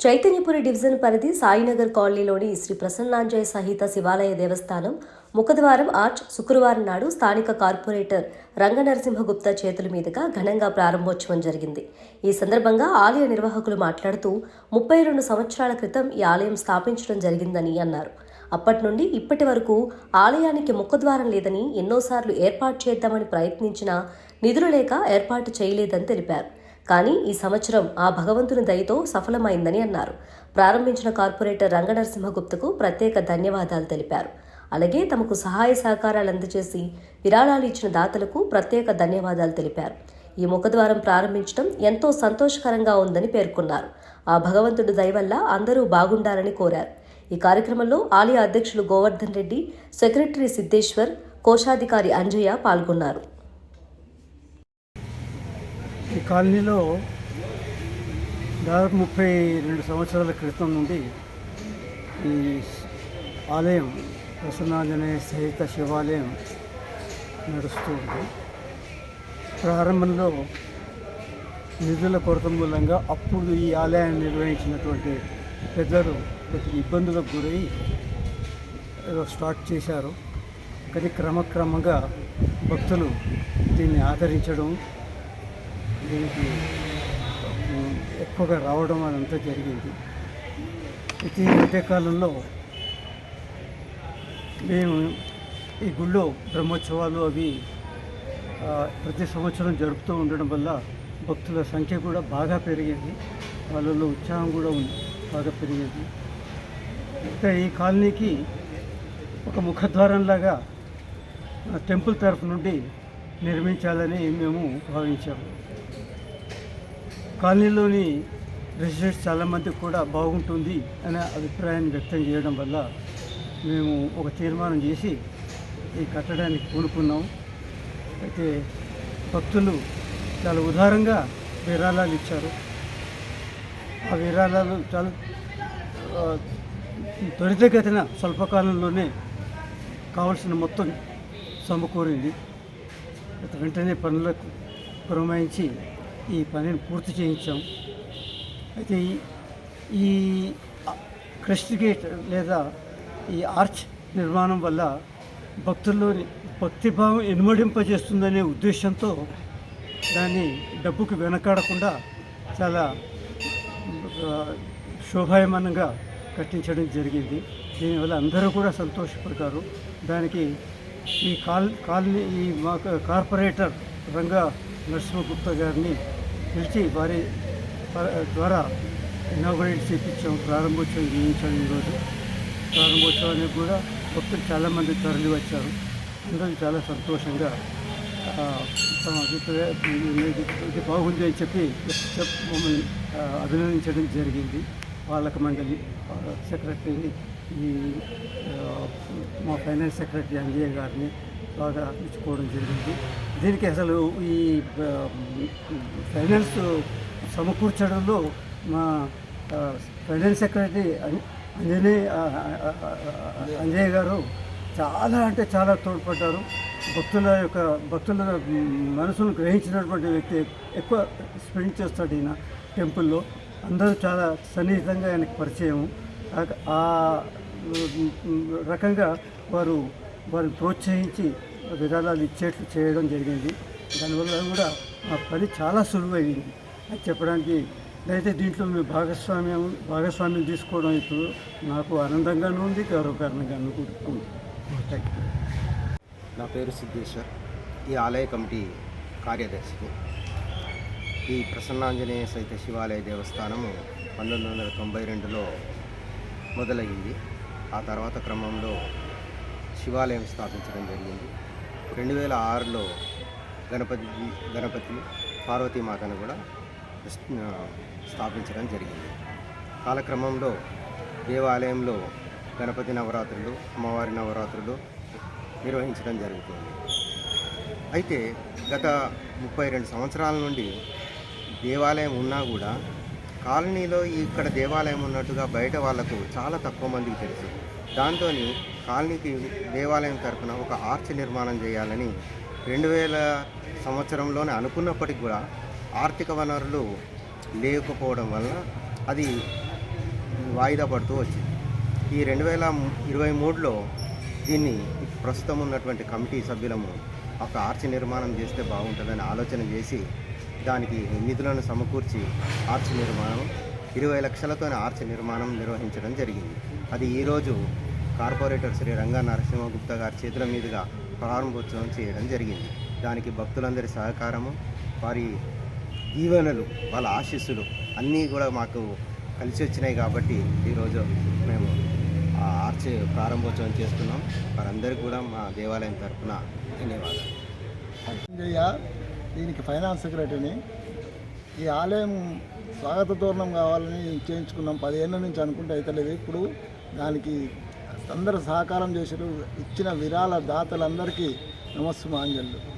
Chaitanyapuri division పరిధి సాయినగర్ కాలనీలోని శ్రీ ప్రసన్నాంజయ సహిత శివాలయ దేవస్థానం ముఖద్వారం ఆర్చ్ శుక్రవారం నాడు స్థానిక కార్పొరేటర్ రంగనరసింహగుప్తా చేతుల మీదుగా ఘనంగా ప్రారంభోత్సవం జరిగింది. ఈ సందర్భంగా ఆలయ నిర్వాహకులు మాట్లాడుతూ ముప్పై రెండు సంవత్సరాల క్రితం ఈ ఆలయం స్థాపించడం జరిగిందని అన్నారు. అప్పటి నుండి ఇప్పటి వరకు ఆలయానికి ముఖద్వారం లేదని ఎన్నోసార్లు ఏర్పాటు చేద్దామని ప్రయత్నించినా నిధులు లేక ఏర్పాటు చేయలేదని తెలిపారు. కానీ ఈ సంవత్సరం ఆ భగవంతుని దయతో సఫలమైందని అన్నారు. ప్రారంభించిన కార్పొరేటర్ రంగనరసింహగుప్తకు ప్రత్యేక ధన్యవాదాలు తెలిపారు. అలాగే తమకు సహాయ సహకారాలు అందజేసి విరాళాలు ఇచ్చిన దాతలకు ప్రత్యేక ధన్యవాదాలు తెలిపారు. ఈ ముఖద్వారం ప్రారంభించడం ఎంతో సంతోషకరంగా ఉందని పేర్కొన్నారు. ఆ భగవంతుడి దయ వల్ల అందరూ బాగుండాలని కోరారు. ఈ కార్యక్రమంలో ఆలయ అధ్యక్షులు గోవర్ధన్ రెడ్డి సెక్రటరీ సిద్ధేశ్వర్ కోశాధికారి అంజయ్య పాల్గొన్నారు. కాలనీలో దాదాపు ముప్పై రెండు సంవత్సరాల క్రితం నుండి ఈ ఆలయం ప్రసన్నాంజనేయ సహిత శివాలయం నడుస్తూ ఉంది. ప్రారంభంలో నిధుల కొరత మూలంగా అప్పుడు ఈ ఆలయాన్ని నిర్వహించినటువంటి పెద్దలు ప్రతి ఇబ్బందులకు గురై ఏదో స్టార్ట్ చేశారు. కానీ క్రమక్రమంగా భక్తులు దీన్ని ఆదరించడం దీనికి ఎక్కువగా రావడం అదంతా జరిగింది. ప్రతి ఈ మధ్యకాలంలో మేము ఈ గుళ్ళో బ్రహ్మోత్సవాలు అవి ప్రతి సంవత్సరం జరుపుతూ ఉండడం వల్ల భక్తుల సంఖ్య కూడా బాగా పెరిగింది. వాళ్ళలో ఉత్సాహం కూడా ఉంది బాగా పెరిగింది. ఇంకా ఈ కాలనీకి ఒక ముఖద్వారంలాగా టెంపుల్ తరఫు నుండి నిర్మించాలని మేము భావించాము. కాలనీలోని రెసిడెంట్స్ చాలామంది కూడా బాగుంటుంది అనే అభిప్రాయాన్ని వ్యక్తం చేయడం వల్ల మేము ఒక తీర్మానం చేసి ఈ కట్టడానికి పూనుకున్నాం అయితే భక్తులు చాలా ఉదారంగా విరాళాలు ఇచ్చారు. ఆ విరాళాలు చాలా త్వరితగతిన స్వల్పకాలంలోనే కావలసిన మొత్తం సమకూరింది. అయితే వెంటనే పనులకు పురమాయించి ఈ పనిని పూర్తి చేయించాం. అయితే ఈ- క్రెస్ట్ గేట్ లేదా ఈ ఆర్చ్ నిర్మాణం వల్ల భక్తుల్లోని భక్తిభావం ఇనుమడింపజేస్తుందనే ఉద్దేశంతో దాన్ని డబ్బుకు వెనకాడకుండా చాలా శోభాయమానంగా కట్టించడం జరిగింది. దీనివల్ల అందరూ కూడా సంతోషపడతారు దానికి ఈ కాల్ కాలనీ ఈ మా కార్పొరేటర్ రంగా నరసింహగుప్త గారిని పిలిచి వారి ద్వారా ఇనాగరేట్ చేయించాము ప్రారంభోత్సవం చేయించాము ఈరోజు. ప్రారంభోత్సవానికి కూడా భక్తులు చాలామంది తరలి వచ్చారు. అందరూ చాలా సంతోషంగా తమ అభిప్రాయం ఇది బాగుంది అని చెప్పి మమ్మల్ని అభినందించడం జరిగింది. పాలక మండలి సెక్రటరీని ఈ మా ఫైనాన్స్ సెక్రటరీ అంజయ్య గారిని బాగా ఇచ్చుకోవడం జరిగింది. దీనికి అసలు ఈ ఫైనాన్స్ సమకూర్చడంలో మా ఫైనాన్స్ సెక్రటరీ అంజనే అంజయ్ గారు చాలా అంటే చాలా తోడ్పడ్డారు. భక్తుల యొక్క భక్తుల మనసును గ్రహించినటువంటి వ్యక్తి ఎక్కువ స్పెండ్ చేస్తాడు ఈయన టెంపుల్లో. అందరూ చాలా సన్నిహితంగా ఆయనకు పరిచయం ఆ రకంగా వారు వారిని ప్రోత్సహించి విరాళాలు ఇచ్చేట్లు చేయడం జరిగింది. దానివల్ల కూడా మా పని చాలా సులువైంది. అది చెప్పడానికి అయితే దీంట్లో మీ భాగస్వామ్యం భాగస్వామ్యం తీసుకోవడం ఇప్పుడు నాకు ఆనందంగానూ ఉంది గౌరవకారణంగానూ కూడా ఉంది నా పేరు సిద్ధేశ్వర్. ఈ ఆలయ కమిటీ కార్యదర్శిని. ఈ ప్రసన్నాంజనేయ సైత శివాలయ దేవస్థానము పంతొమ్మిది వందల తొంభై రెండులో మొదలయ్యింది. ఆ తర్వాత క్రమంలో శివాలయం స్థాపించడం జరిగింది. రెండు వేల ఆరులో గణపతి గణపతి పార్వతీమాతను కూడా స్థాపించడం జరిగింది. కాలక్రమంలో దేవాలయంలో గణపతి నవరాత్రులు అమ్మవారి నవరాత్రులు నిర్వహించడం జరుగుతుంది. అయితే గత ముప్పై రెండు సంవత్సరాల నుండి దేవాలయం ఉన్నా కూడా కాలనీలో ఇక్కడ దేవాలయం ఉన్నట్టుగా బయట వాళ్ళకు చాలా తక్కువ మందికి తెలుసు దాంతో కాలనీకి దేవాలయం తరఫున ఒక ఆర్చ్ నిర్మాణం చేయాలని రెండు వేల సంవత్సరంలోనే అనుకున్నప్పటికి కూడా ఆర్థిక వనరులు లేకపోవడం వల్ల అది వాయిదా పడుతూ వచ్చింది. ఈ రెండు వేల ఇరవై మూడులో దీన్ని ప్రస్తుతం ఉన్నటువంటి కమిటీ సభ్యులము ఒక ఆర్చి నిర్మాణం చేస్తే బాగుంటుందని ఆలోచన చేసి దానికి నిధులను సమకూర్చి ఆర్చి నిర్మాణం ఇరవై లక్షలతో ఆర్చ్ నిర్మాణం నిర్వహించడం జరిగింది. అది ఈరోజు కార్పొరేటర్ శ్రీ రంగా నరసింహగుప్తా గారి చేతుల మీదుగా ప్రారంభోత్సవం చేయడం జరిగింది. దానికి భక్తులందరి సహకారము వారి దీవెనలు వాళ్ళ ఆశీస్సులు అన్నీ కూడా మాకు కలిసి వచ్చినాయి కాబట్టి ఈరోజు మేము ఆ ఆర్చ్ ప్రారంభోత్సవం చేస్తున్నాం. వారందరికీ కూడా మా దేవాలయం తరఫున ధన్యవాదాలు. దీనికి ఫైనాన్స్ సెక్రటరీని ఈ ఆలయం స్వాగత తోరణం కావాలని చేయించుకున్నాం. పదిహేనుల నుంచి అనుకుంటే అవుతలేదు ఇప్పుడు దానికి అందరూ సహకారం చేశారు. ఇచ్చిన విరాళ దాతలందరికీ నమస్సు మాంజల్లు